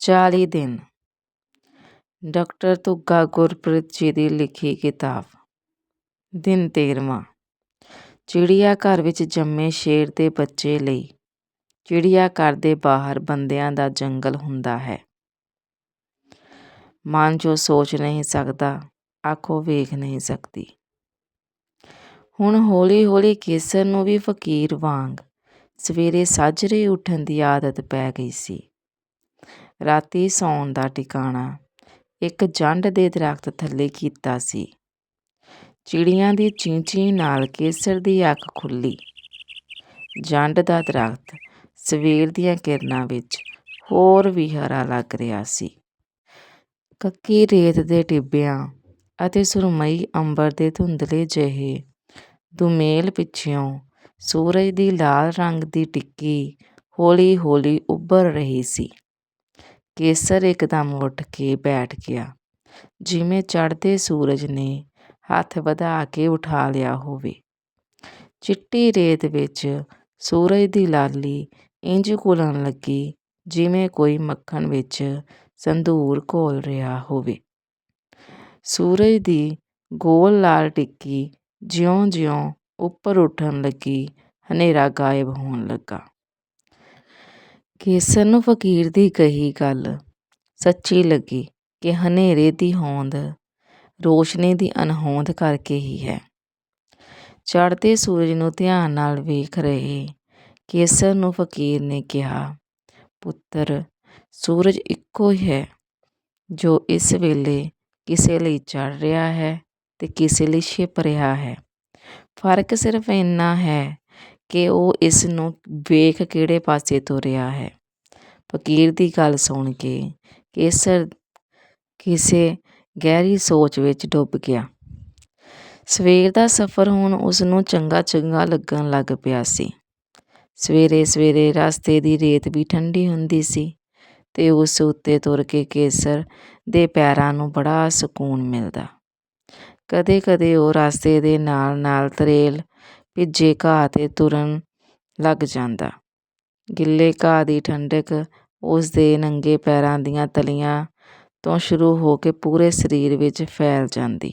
ਚਾਲੀ ਦਿਨ। ਡਾਕਟਰ ਤੁੱਗਾ ਗੁਰਪ੍ਰੀਤ ਜੀ ਦੀ ਲਿਖੀ ਕਿਤਾਬ। ਦਿਨ ਤੇਰਵਾਂ। ਚਿੜੀਆ ਘਰ ਵਿੱਚ ਜੰਮੇ ਸ਼ੇਰ ਦੇ ਬੱਚੇ ਲਈ ਚਿੜੀਆ ਘਰ ਦੇ ਬਾਹਰ ਬੰਦਿਆਂ ਦਾ ਜੰਗਲ ਹੁੰਦਾ ਹੈ। ਮਨ ਜੋ ਸੋਚ ਨਹੀਂ ਸਕਦਾ ਆਖੋ ਵੇਖ ਨਹੀਂ ਸਕਦੀ। ਹੁਣ ਹੌਲੀ ਹੌਲੀ ਕੇਸਰ ਨੂੰ ਵੀ ਫਕੀਰ ਵਾਂਗ ਸਵੇਰੇ ਸਾਜਰੇ ਉੱਠਣ ਦੀ ਆਦਤ ਪੈ ਗਈ ਸੀ। ਰਾਤੀ ਸੌਣ ਦਾ ਟਿਕਾਣਾ ਇੱਕ ਜੰਡ ਦੇ ਦਰਖਤ ਥੱਲੇ ਕੀਤਾ ਸੀ। ਚਿੜੀਆਂ ਦੀ ਚੀਂ-ਚੀਂ ਨਾਲ ਕੇਸਰ ਦੀ ਅੱਖ ਖੁੱਲੀ ਜੰਡ ਦਾ ਦਰਖਤ ਸਵੇਰ ਦੀਆਂ ਕਿਰਨਾਂ ਵਿੱਚ ਹੋਰ ਵੀ ਹਰਾ ਲੱਗ ਰਿਹਾ ਸੀ। ਕੱਕੀ ਰੇਤ ਦੇ ਟਿੱਬਿਆਂ ਅਤੇ ਸੁਰਮਈ ਅੰਬਰ ਦੇ ਧੁੰਦਲੇ ਜਿਹੇ ਦੁਮੇਲ ਪਿੱਛਿਓਂ ਸੂਰਜ ਦੀ ਲਾਲ ਰੰਗ ਦੀ ਟਿੱਕੀ ਹੌਲੀ ਹੌਲੀ ਉੱਭਰ ਰਹੀ ਸੀ। ਕੇਸਰ ਇਕਦਮ ਉੱਠ ਕੇ ਬੈਠ ਗਿਆ। ਜਿਵੇਂ ਚੜ੍ਹਦੇ ਸੂਰਜ ਨੇ ਹੱਥ ਵਧਾ ਕੇ ਉਠਾ ਲਿਆ ਹੋਵੇ। ਚਿੱਟੀ ਰੇਤ ਵਿੱਚ ਸੂਰਜ ਦੀ ਲਾਲੀ ਇੰਜ ਘੁਲਣ ਲੱਗੀ ਜਿਵੇਂ ਕੋਈ ਮੱਖਣ ਵਿੱਚ ਸੰਧੂਰ ਘੋਲ ਰਿਹਾ ਹੋਵੇ। ਸੂਰਜ ਦੀ ਗੋਲ ਲਾਲ ਟਿੱਕੀ ਜਿਉਂ-ਜਿਉਂ ਉੱਪਰ ਉੱਠਣ ਲੱਗੀ ਹਨੇਰਾ ਗਾਇਬ ਹੋਣ ਲੱਗਾ। ਕੇਸਰ ਨੂੰ ਫਕੀਰ ਦੀ ਕਹੀ ਗੱਲ। ਸੱਚੀ ਲੱਗੀ ਕਿ ਹਨੇਰੇ ਦੀ ਹੋਂਦ ਰੋਸ਼ਨੀ ਦੀ ਅਣਹੋਂਦ ਕਰਕੇ ਹੀ ਹੈ। ਚੜ੍ਹਦੇ ਸੂਰਜ ਨੂੰ ਧਿਆਨ ਨਾਲ ਵੇਖ ਰਹੇ ਕੇਸਰ ਨੂੰ ਫਕੀਰ ਨੇ ਕਿਹਾ, ਪੁੱਤਰ, ਸੂਰਜ ਇੱਕੋ ਹੀ ਹੈ ਜੋ ਇਸ ਵੇਲੇ ਕਿਸੇ ਲਈ ਚੜ ਰਿਹਾ ਹੈ ਤੇ ਕਿਸੇ ਲਈ ਛਿਪ ਰਿਹਾ ਹੈ। ਫ਼ਰਕ ਸਿਰਫ ਇੰਨਾ ਹੈ ਕਿ ਉਹ ਇਸ ਨੂੰ ਵੇਖ ਕਿਹੜੇ ਪਾਸੇ ਤੁਰਿਆ ਹੈ। ਫਕੀਰ ਦੀ ਗੱਲ ਸੁਣ ਕੇ ਕੇਸਰ ਕਿਸੇ ਗਹਿਰੀ ਸੋਚ ਵਿੱਚ ਡੁੱਬ ਗਿਆ। ਸਵੇਰ ਦਾ ਸਫ਼ਰ ਹੁਣ ਉਸ ਨੂੰ ਚੰਗਾ ਚੰਗਾ ਲੱਗਣ ਲੱਗ ਪਿਆ ਸੀ। ਸਵੇਰੇ ਸਵੇਰੇ ਰਸਤੇ ਦੀ ਰੇਤ ਵੀ ਠੰਡੀ ਹੁੰਦੀ ਸੀ ਤੇ ਉਸ ਉੱਤੇ ਤੁਰ ਕੇ ਕੇਸਰ ਦੇ ਪੈਰਾਂ ਨੂੰ ਬੜਾ ਸਕੂਨ ਮਿਲਦਾ। ਕਦੇ ਕਦੇ ਉਹ ਰਸਤੇ ਦੇ ਨਾਲ ਨਾਲ ਤਰੇਲ ਭਿੱਜੇ ਘਾਹ ਤੇ ਤੁਰਨ ਲੱਗ ਜਾਂਦਾ। ਗਿੱਲੇ ਘਾਹ ਦੀ ਠੰਡਕ ਉਸ ਦੇ ਨੰਗੇ ਪੈਰਾਂ ਦੀਆਂ ਤਲੀਆਂ ਤੋਂ ਸ਼ੁਰੂ ਹੋ ਕੇ ਪੂਰੇ ਸਰੀਰ ਵਿੱਚ ਫੈਲ ਜਾਂਦੀ।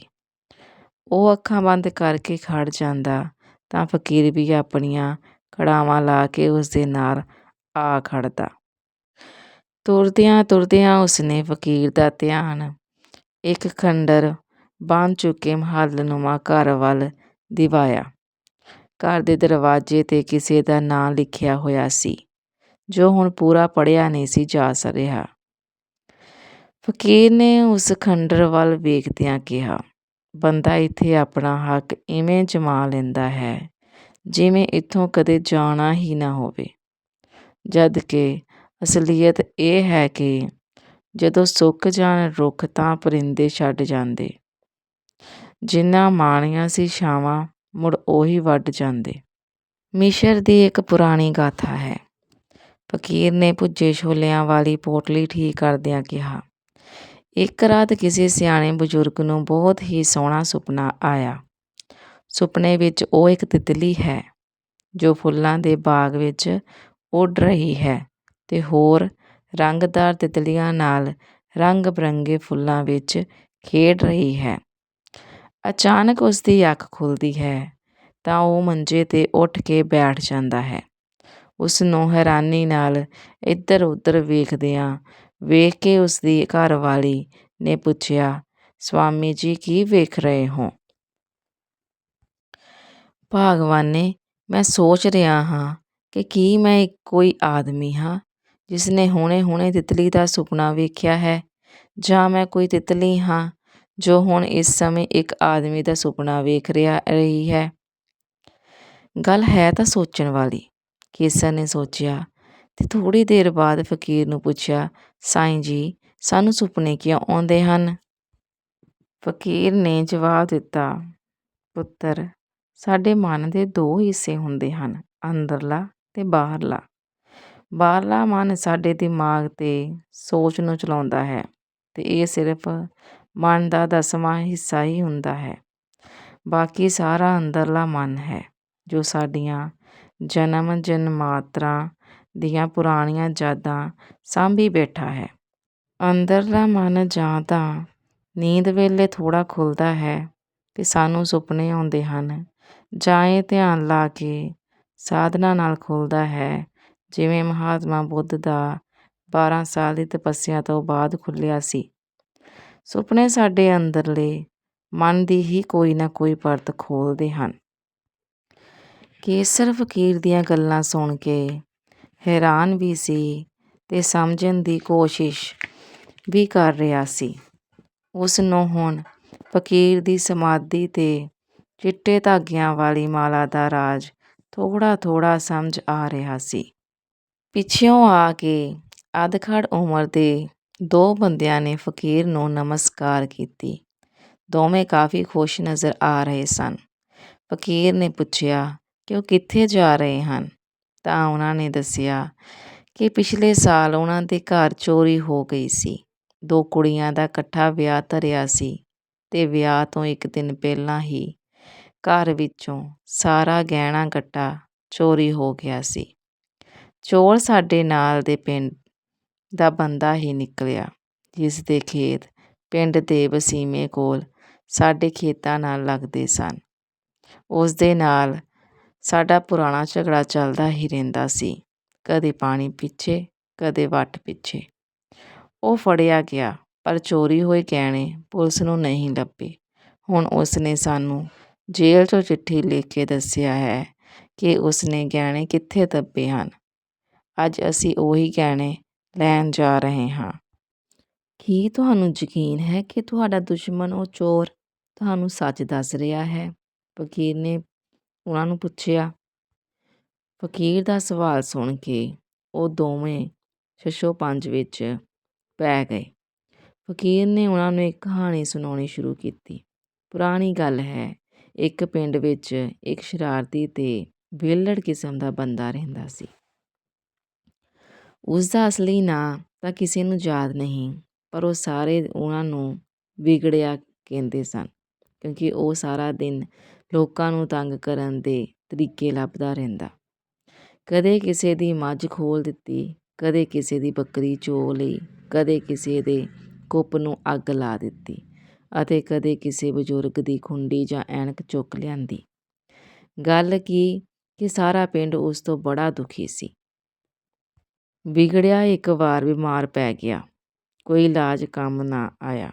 ਉਹ ਅੱਖਾਂ ਬੰਦ ਕਰਕੇ ਖੜ੍ਹ ਜਾਂਦਾ ਤਾਂ ਫਕੀਰ ਵੀ ਆਪਣੀਆਂ ਖੜਾਵਾਂ ਲਾ ਕੇ ਉਸ ਦੇ ਨਾਲ ਆ ਖੜ੍ਹਦਾ ਤੁਰਦਿਆਂ ਤੁਰਦਿਆਂ ਉਸਨੇ ਫਕੀਰ ਦਾ ਧਿਆਨ ਇੱਕ ਖੰਡਰ ਬਣ ਚੁੱਕੇ ਮਹੱਲਨੁਮਾ ਘਰ ਵੱਲ ਦਿਵਾਇਆ। ਘਰ ਦੇ ਦਰਵਾਜ਼ੇ ਤੇ ਕਿਸੇ ਦਾ ਨਾਂ ਲਿਖਿਆ ਹੋਇਆ ਸੀ, ਜੋ ਹੁਣ ਪੂਰਾ ਪੜ੍ਹਿਆ ਨਹੀਂ ਸੀ ਜਾ ਰਿਹਾ ਫਕੀਰ ਨੇ ਉਸ ਖੰਡਰ ਵੱਲ ਵੇਖਦਿਆਂ ਕਿਹਾ, ਬੰਦਾ ਇੱਥੇ ਆਪਣਾ ਹੱਕ ਇਵੇਂ ਜਮਾ ਲੈਂਦਾ ਹੈ, ਜਿਵੇਂ ਇੱਥੋਂ ਕਦੇ ਜਾਣਾ ਹੀ ਨਾ ਹੋਵੇ। ਜਦ ਕਿ ਅਸਲੀਅਤ ਇਹ ਹੈ ਕਿ ਜਦੋਂ ਸੁੱਕ ਜਾਣ ਰੁੱਖ ਤਾਂ ਪਰਿੰਦੇ ਛੱਡ ਜਾਂਦੇ। ਜਿੰਨਾ ਮਾਣੀਆਂ ਸੀ ਛਾਵਾਂ ਮੁੜ ਉਹੀ ਵੱਢ ਜਾਂਦੇ। ਮਿਸ਼ਰ ਦੀ ਇੱਕ ਪੁਰਾਣੀ ਗਾਥਾ ਹੈ। ਫਕੀਰ ਨੇ ਭੁੱਜੇ ਛੋਲਿਆਂ ਵਾਲੀ ਪੋਟਲੀ ਠੀਕ ਕਰਦਿਆਂ ਕਿਹਾ, ਇੱਕ ਰਾਤ ਕਿਸੇ ਸਿਆਣੇ ਬਜ਼ੁਰਗ ਨੂੰ ਬਹੁਤ ਹੀ ਸੋਹਣਾ ਸੁਪਨਾ ਆਇਆ। ਸੁਪਨੇ ਵਿੱਚ ਉਹ ਇੱਕ ਤਿਤਲੀ ਹੈ, ਜੋ ਫੁੱਲਾਂ ਦੇ ਬਾਗ ਵਿੱਚ ਉੱਡ ਰਹੀ ਹੈ ਤੇ ਹੋਰ ਰੰਗਦਾਰ ਤਿਤਲੀਆਂ ਨਾਲ ਰੰਗ ਬਰੰਗੇ ਫੁੱਲਾਂ ਵਿੱਚ ਖੇਡ ਰਹੀ ਹੈ। ਅਚਾਨਕ ਉਸ ਦੀ ਅੱਖ ਖੁੱਲਦੀ ਹੈ, ਤਾਂ ਉਹ ਮੰਜੇ ਤੇ ਉੱਠ ਕੇ ਬੈਠ ਜਾਂਦਾ ਹੈ। ਉਸ ਨੂੰ ਹੈਰਾਨੀ ਨਾਲ ਇੱਧਰ ਉੱਧਰ ਵੇਖਦਿਆਂ ਵੇਖ ਕੇ ਉਸ ਦੀ ਘਰ ਵਾਲੀ ਨੇ ਪੁੱਛਿਆ, ਸਵਾਮੀ ਜੀ, ਕੀ ਵੇਖ ਰਹੇ ਹੋ? ਭਾਗਵਾਨੇ ਮੈਂ ਸੋਚ ਰਿਹਾ ਹਾਂ ਕਿ ਕੀ ਮੈਂ ਕੋਈ ਆਦਮੀ ਹਾਂ ਜਿਸ ਨੇ ਹੁਣੇ-ਹੁਣੇ ਤਿਤਲੀ ਦਾ ਸੁਪਨਾ ਵੇਖਿਆ ਹੈ, ਜਾਂ ਮੈਂ ਕੋਈ ਤਿਤਲੀ ਹਾਂ ਜੋ ਹੁਣ ਇਸ ਸਮੇਂ ਇੱਕ ਆਦਮੀ ਦਾ ਸੁਪਨਾ ਵੇਖ ਰਿਹਾ, ਰਹੀ ਹੈ। ਗੱਲ ਹੈ ਤਾਂ ਸੋਚਣ ਵਾਲੀ ਕੇਸਰ ਨੇ ਸੋਚਿਆ ਤੇ ਥੋੜੀ ਦੇਰ ਬਾਅਦ ਫਕੀਰ ਨੂੰ ਪੁੱਛਿਆ, ਸਾਈਂ ਜੀ, ਸਾਨੂੰ ਸੁਪਨੇ ਕਿਉਂ ਆਉਂਦੇ ਹਨ? ਫਕੀਰ ਨੇ ਜਵਾਬ ਦਿੱਤਾ, ਪੁੱਤਰ, ਸਾਡੇ ਮਨ ਦੇ ਦੋ ਹਿੱਸੇ ਹੁੰਦੇ ਹਨ, ਅੰਦਰਲਾ ਤੇ ਬਾਹਰਲਾ। ਬਾਹਰਲਾ ਮਨ ਸਾਡੇ ਦਿਮਾਗ ਤੇ ਸੋਚ ਨੂੰ ਚਲਾਉਂਦਾ ਹੈ ਤੇ ਇਹ ਸਿਰਫ ਮਨ ਦਾ ਦਸਵਾਂ ਹਿੱਸਾ ਹੀ ਹੁੰਦਾ ਹੈ। ਬਾਕੀ ਸਾਰਾ ਅੰਦਰਲਾ ਮਨ ਹੈ, ਜੋ ਸਾਡੀਆਂ ਜਨਮ ਜਨਮਾਤਰਾ ਦੀਆਂ ਪੁਰਾਣੀਆਂ ਯਾਦਾਂ ਸਾਂਭੀ ਬੈਠਾ ਹੈ। ਅੰਦਰਲਾ ਮਨ ਜਾਂ ਤਾਂ ਨੀਂਦ ਵੇਲੇ ਥੋੜ੍ਹਾ ਖੁੱਲ੍ਹਦਾ ਹੈ ਅਤੇ ਸਾਨੂੰ ਸੁਪਨੇ ਆਉਂਦੇ ਹਨ, ਜਾਂ ਇਹ ਧਿਆਨ ਲਾ ਕੇ ਸਾਧਨਾ ਨਾਲ ਖੁੱਲ੍ਹਦਾ ਹੈ, ਜਿਵੇਂ ਮਹਾਤਮਾ ਬੁੱਧ ਦਾ ਬਾਰ੍ਹਾਂ ਸਾਲ ਦੀ ਤਪੱਸਿਆ ਤੋਂ ਬਾਅਦ ਖੁੱਲ੍ਹਿਆ ਸੀ। ਸੁਪਨੇ ਸਾਡੇ ਅੰਦਰਲੇ, ਮਨ ਦੀ ਹੀ ਕੋਈ ਨਾ ਕੋਈ ਪਰਤ ਖੋਲ੍ਹਦੇ ਹਨ। ਕੇਸਰ ਫਕੀਰ ਦੀਆਂ ਗੱਲਾਂ ਸੁਣ ਕੇ ਹੈਰਾਨ ਵੀ ਸੀ ਤੇ ਸਮਝਣ ਦੀ ਕੋਸ਼ਿਸ਼ ਵੀ ਕਰ ਰਿਹਾ ਸੀ। ਉਸ ਨੂੰ ਹੁਣ ਫਕੀਰ ਦੀ ਸਮਾਧੀ ਤੇ ਚਿੱਟੇ ਧਾਗਿਆਂ ਵਾਲੀ ਮਾਲਾ ਦਾ ਰਾਜ ਥੋੜ੍ਹਾ ਥੋੜ੍ਹਾ ਸਮਝ ਆ ਰਿਹਾ ਸੀ। ਪਿੱਛਿਓਂ ਆ ਕੇ ਅਧਖੜ ਉਮਰ ਦੇ ਦੋ ਬੰਦਿਆਂ ਨੇ ਫਕੀਰ ਨੂੰ ਨਮਸਕਾਰ ਕੀਤੀ। ਦੋਵੇਂ ਕਾਫੀ ਖੁਸ਼ ਨਜ਼ਰ ਆ ਰਹੇ ਸਨ। ਫਕੀਰ ਨੇ ਪੁੱਛਿਆ ਕਿ ਉਹ ਕਿੱਥੇ ਜਾ ਰਹੇ ਹਨ? ਤਾਂ ਉਹਨਾਂ ਨੇ ਦੱਸਿਆ ਕਿ ਪਿਛਲੇ ਸਾਲ ਉਹਨਾਂ ਦੇ ਘਰ ਚੋਰੀ ਹੋ ਗਈ ਸੀ। ਦੋ ਕੁੜੀਆਂ ਦਾ ਇਕੱਠਾ ਵਿਆਹ ਧਰਿਆ ਸੀ ਤੇ ਵਿਆਹ ਤੋਂ ਇੱਕ ਦਿਨ ਪਹਿਲਾਂ ਹੀ ਘਰ ਵਿੱਚੋਂ ਸਾਰਾ ਗਹਿਣਾ ਗੱਟਾ ਚੋਰੀ ਹੋ ਗਿਆ ਸੀ। ਚੋਰ ਸਾਡੇ ਨਾਲ ਦੇ ਪਿੰਡ ਦਾ ਬੰਦਾ ਹੀ ਨਿਕਲਿਆ ਜਿਸ ਦੇ ਖੇਤ ਪਿੰਡ ਦੇ ਵਸੀਮੇ ਕੋਲ ਸਾਡੇ ਖੇਤਾਂ ਨਾਲ ਲੱਗਦੇ ਸਨ। ਉਸ ਦੇ ਨਾਲ ਸਾਡਾ ਪੁਰਾਣਾ ਝਗੜਾ ਚੱਲਦਾ ਹੀ ਰਹਿੰਦਾ ਸੀ। ਕਦੇ ਪਾਣੀ ਪਿੱਛੇ, ਕਦੇ ਵੱਟ ਪਿੱਛੇ। ਉਹ ਫੜਿਆ ਗਿਆ, ਪਰ ਚੋਰੀ ਹੋਏ ਗਹਿਣੇ ਪੁਲਿਸ ਨੂੰ ਨਹੀਂ ਲੱਭੇ। ਹੁਣ ਉਸ ਨੇ ਸਾਨੂੰ ਜੇਲ੍ਹ 'ਚੋਂ ਚਿੱਠੀ ਲਿਖ ਕੇ ਦੱਸਿਆ ਹੈ ਕਿ ਉਸ ਨੇ ਗਹਿਣੇ ਕਿੱਥੇ ਦੱਬੇ ਹਨ। ਅੱਜ ਅਸੀਂ ਉਹੀ ਗਹਿਣੇ ਲੈਣ ਜਾ ਰਹੇ ਹਾਂ। ਕੀ ਤੁਹਾਨੂੰ ਯਕੀਨ ਹੈ ਕਿ ਤੁਹਾਡਾ ਦੁਸ਼ਮਣ ਉਹ ਚੋਰ ਤੁਹਾਨੂੰ ਸੱਚ ਦੱਸ ਰਿਹਾ ਹੈ? ਫਕੀਰ ਨੇ ਉਹਨਾਂ ਨੂੰ ਪੁੱਛਿਆ। ਫਕੀਰ ਦਾ ਸਵਾਲ ਸੁਣ ਕੇ ਉਹ ਦੋਵੇਂ ਛੱਛੋ ਪੰਜ ਵਿੱਚ ਪੈ ਗਏ। ਫਕੀਰ ਨੇ ਉਹਨਾਂ ਨੂੰ ਇੱਕ ਕਹਾਣੀ ਸੁਣਾਉਣੀ ਸ਼ੁਰੂ ਕੀਤੀ। ਪੁਰਾਣੀ ਗੱਲ ਹੈ, ਇੱਕ ਪਿੰਡ ਵਿੱਚ ਇੱਕ ਸ਼ਰਾਰਤੀ ਤੇ ਵਿਹਲੜ ਕਿਸਮ ਦਾ ਬੰਦਾ ਰਹਿੰਦਾ ਸੀ। ਉਸ ਦਾ ਅਸਲੀ ਨਾਂ ਤਾਂ ਕਿਸੇ ਨੂੰ ਯਾਦ ਨਹੀਂ, ਪਰ ਉਹ ਸਾਰੇ ਉਹਨਾਂ ਨੂੰ ਵਿਗੜਿਆ ਕਹਿੰਦੇ ਸਨ, ਕਿਉਂਕਿ ਉਹ ਸਾਰਾ ਦਿਨ ਲੋਕਾਂ ਨੂੰ ਤੰਗ ਕਰਨ ਦੇ ਤਰੀਕੇ ਲੱਭਦਾ ਰਹਿੰਦਾ। ਕਦੇ ਕਿਸੇ ਦੀ ਮੱਝ ਖੋਲ ਦਿੱਤੀ, ਕਦੇ ਕਿਸੇ ਦੀ ਬੱਕਰੀ ਚੋ ਲਈ, ਕਦੇ ਕਿਸੇ ਦੇ ਕੁੱਪ ਨੂੰ ਅੱਗ ਲਾ ਦਿੱਤੀ ਅਤੇ ਕਦੇ ਕਿਸੇ ਬਜ਼ੁਰਗ ਦੀ ਖੁੰਡੀ ਜਾਂ ਐਨਕ ਚੁੱਕ ਲਿਆਂਦੀ। ਗੱਲ ਕੀ ਕਿ ਸਾਰਾ ਪਿੰਡ ਉਸ ਤੋਂ ਬੜਾ ਦੁਖੀ ਸੀ। ਵਿਗੜਿਆ ਇੱਕ ਵਾਰ ਬਿਮਾਰ ਪੈ ਗਿਆ। ਕੋਈ ਇਲਾਜ ਕੰਮ ਨਾ ਆਇਆ।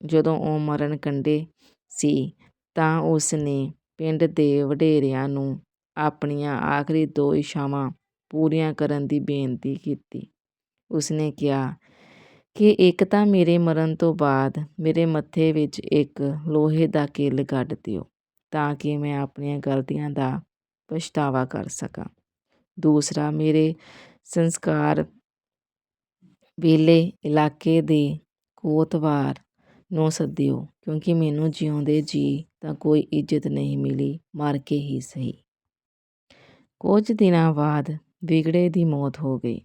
ਜਦੋਂ ਉਹ ਮਰਨ ਕੰਢੇ ਸੀ ਤਾਂ ਉਸ ਨੇ ਪਿੰਡ ਦੇ ਵਡੇਰਿਆਂ ਨੂੰ ਆਪਣੀਆਂ ਆਖਰੀ ਦੋ ਇੱਛਾਵਾਂ ਪੂਰੀਆਂ ਕਰਨ ਦੀ ਬੇਨਤੀ ਕੀਤੀ। ਉਸਨੇ ਕਿਹਾ ਕਿ ਇੱਕ ਤਾਂ ਮੇਰੇ ਮਰਨ ਤੋਂ ਬਾਅਦ ਮੇਰੇ ਮੱਥੇ ਵਿੱਚ ਇੱਕ ਲੋਹੇ ਦਾ ਕਿੱਲ ਗੱਡ ਦਿਓ ਤਾਂ ਕਿ ਮੈਂ ਆਪਣੀਆਂ ਗਲਤੀਆਂ ਦਾ ਪਛਤਾਵਾ ਕਰ ਸਕਾਂ। ਦੂਸਰਾ, ਮੇਰੇ ਸੰਸਕਾਰ ਵੇਲੇ ਇਲਾਕੇ ਦੇ ਕੋਤਵਾਲ ਨੂੰ ਸੱਦਿਓ, ਕਿਉਂਕਿ ਮੈਨੂੰ ਜਿਉਂਦੇ ਜੀਅ ਤਾਂ ਕੋਈ ਇੱਜ਼ਤ ਨਹੀਂ ਮਿਲੀ, ਮਰ ਕੇ ਹੀ ਸਹੀ। ਕੁਝ ਦਿਨਾਂ ਬਾਅਦ ਵਿਗੜੇ ਦੀ ਮੌਤ ਹੋ ਗਈ।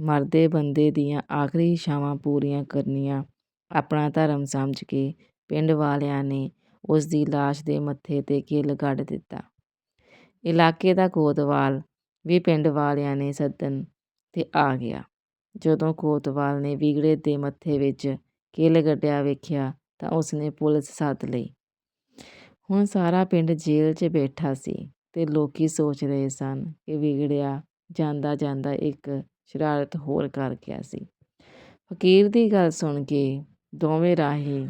ਮਰਦੇ ਬੰਦੇ ਦੀਆਂ ਆਖਰੀ ਇੱਛਾਵਾਂ ਪੂਰੀਆਂ ਕਰਨੀਆਂ ਆਪਣਾ ਧਰਮ ਸਮਝ ਕੇ ਪਿੰਡ ਵਾਲਿਆਂ ਨੇ ਉਸ ਦੀ ਲਾਸ਼ ਦੇ ਮੱਥੇ 'ਤੇ ਕਿੱਲ ਗੱਡ ਦਿੱਤਾ। ਇਲਾਕੇ ਦਾ ਕੋਤਵਾਲ ਵੀ ਪਿੰਡ ਵਾਲਿਆਂ ਨੇ ਸੱਦਣ 'ਤੇ ਆ ਗਿਆ। ਜਦੋਂ ਕੋਤਵਾਲ ਨੇ ਵਿਗੜੇ ਦੇ ਮੱਥੇ ਵਿੱਚ ਕਿੱਲ ਗੱਡਿਆ ਵੇਖਿਆ ਤਾਂ ਉਸਨੇ ਪੁਲਿਸ ਸੱਦ ਲਈ। ਹੁਣ ਸਾਰਾ ਪਿੰਡ ਜੇਲ੍ਹ 'ਚ ਬੈਠਾ ਸੀ ਤੇ ਲੋਕੀ ਸੋਚ ਰਹੇ ਸਨ ਕਿ ਵਿਗੜਿਆ ਜਾਂਦਾ ਜਾਂਦਾ ਇੱਕ ਸ਼ਰਾਰਤ ਹੋਰ ਕਰ ਗਿਆ ਸੀ। ਫਕੀਰ ਦੀ ਗੱਲ ਸੁਣ ਕੇ ਦੋਵੇਂ ਰਾਹੀ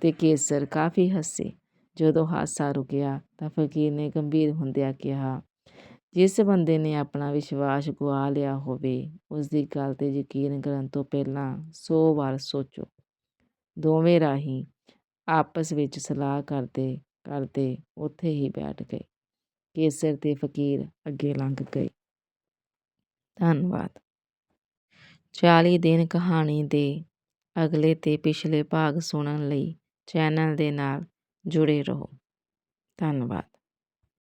ਤੇ ਕੇਸਰ ਕਾਫੀ ਹੱਸੇ। ਜਦੋਂ ਹਾਸਾ ਰੁਕਿਆ ਤਾਂ ਫਕੀਰ ਨੇ ਗੰਭੀਰ ਹੁੰਦਿਆਂ ਕਿਹਾ ਜਿਸ ਬੰਦੇ ਨੇ ਆਪਣਾ ਵਿਸ਼ਵਾਸ ਗੁਆ ਲਿਆ ਹੋਵੇ ਉਸ ਦੀ ਗੱਲ ਤੇ ਯਕੀਨ ਕਰਨ ਤੋਂ ਪਹਿਲਾਂ ਸੌ ਵਾਰ ਸੋਚੋ। ਦੋਵੇਂ ਰਾਹੀ ਆਪਸ ਵਿੱਚ ਸਲਾਹ ਕਰਦੇ ਕਰਦੇ ਉੱਥੇ ਹੀ ਬੈਠ ਗਏ। ਕੇਸਰ ਤੇ ਫਕੀਰ ਅੱਗੇ ਲੰਘ ਗਏ। ਧੰਨਵਾਦ। 40 ਦਿਨ ਕਹਾਣੀ ਦੇ ਅਗਲੇ ਤੇ ਪਿਛਲੇ ਭਾਗ ਸੁਣਨ ਲਈ ਚੈਨਲ ਦੇ ਨਾਲ ਜੁੜੇ ਰਹੋ। ਧੰਨਵਾਦ।